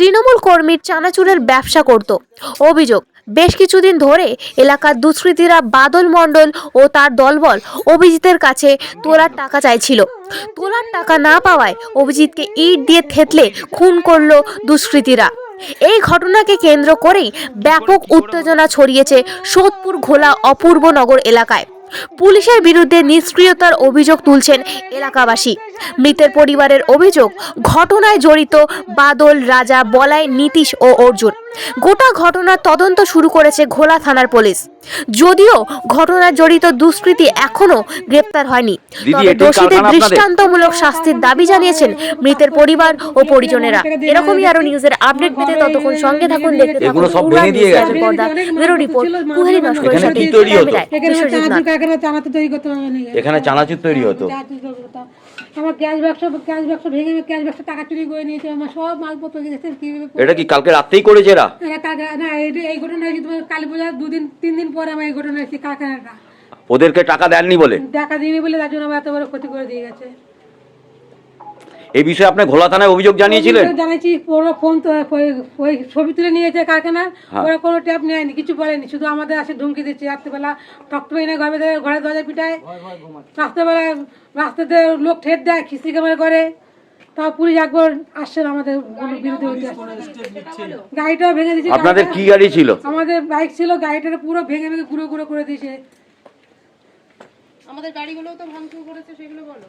তৃণমূল কর্মীর চানাচুরের ব্যবসা করত। অভিযোগ, বেশ কিছুদিন ধরে এলাকার দুষ্কৃতীরা বাদল মণ্ডল ও তার দলবল অভিজিতের কাছে তোলার টাকা চাইছিল। তোলার টাকা না পাওয়ায় অভিজিৎকে ইট দিয়ে থেতলে খুন করল দুষ্কৃতীরা। এই ঘটনাকে কেন্দ্র করেই ব্যাপক উত্তেজনা ছড়িয়েছে সোদপুর ঘোলা অপূর্বনগর এলাকায়। পুলিশের বিরুদ্ধে নিষ্ক্রিয়তার অভিযোগ তুলছেন এলাকাবাসী। মৃতের পরিবারের অভিযোগ, ঘটনায় জড়িত বাদল, রাজা, বলাই, নীতিশ ও অর্জুন। গোটা ঘটনার তদন্ত শুরু করেছে ঘোলা থানার পুলিশ। যদিও ঘটনায় জড়িত দুষ্কৃতী এখনও গ্রেপ্তার হয়নি। তবে দোষীদের দৃষ্টান্তমূলক শাস্তির দাবি জানিয়েছেন মৃতের পরিবার ও পরিজনেরা। এরকমই আরও নিউজের আপডেট পেতে ততক্ষণ সঙ্গে থাকুন দেখতে থাকুন। এগুলো সব ভেঙে দিয়ে গেছে। চ্যানেল পর্দা ব্যুরো রিপোর্ট কুহেলি নস্করের সাথে তৈরি হতো? ক্যামেরায় এখানে চানাচুর তৈরি করতে এখানে চানাচুর তৈরি হতো। আমার ক্যাশ বাক্স ক্যাশ বাক্স ভেঙে ক্যাশ বাক্স টাকা চুরি করে নিয়েছে আমার সব মালপত্র গেছে কি? এটা কি কালকে রাতেই করেছে এরা? না এই- এই ঘটনা হয়েছে তোমার কালী পূজার দুদিন তিন দিন পরে আমার এই ঘটনা হয়েছে কারখানাটা। ওদেরকে টাকা দেননি বলে? টাকা দিইনি বলে তার জন্য আমার এত বড় ক্ষতি করে দিয়ে গেছে। এই বিষয়ে আপনি ঘোলা থানায় অভিযোগ জানিয়েছিলেন? জানাইছি ওরা ফোন তো ওই- ছবি তুলে নিয়েছে কারখানার। হ্যাঁ। ওরা কোনো ট্যাপ নেয়নি কিছু বলেনি শুধু আমাদের আসে ধমকি দিচ্ছে। রাত্রেবেলা টক্ট পেয়ে ঘরে ঘরে দরজা পিটায়। রাত্রেবেলা রাস্তাতে লোক ঠেট দেয় খিস্তি ক্যামেরা করে। তাও পুলিশ একবার আসছে না আমাদের বিরুদ্ধে। গাড়িটাও ভেঙে দিয়েছে। আপনাদের কি গাড়ি ছিল? আমাদের বাইক ছিল গাড়িটা পুরো ভেঙে ভেঙে গুঁড়ো গুঁড়ো করে দিয়েছে। আমাদের গাড়িগুলোও তো ভাঙচুর করেছে সেগুলো বলো।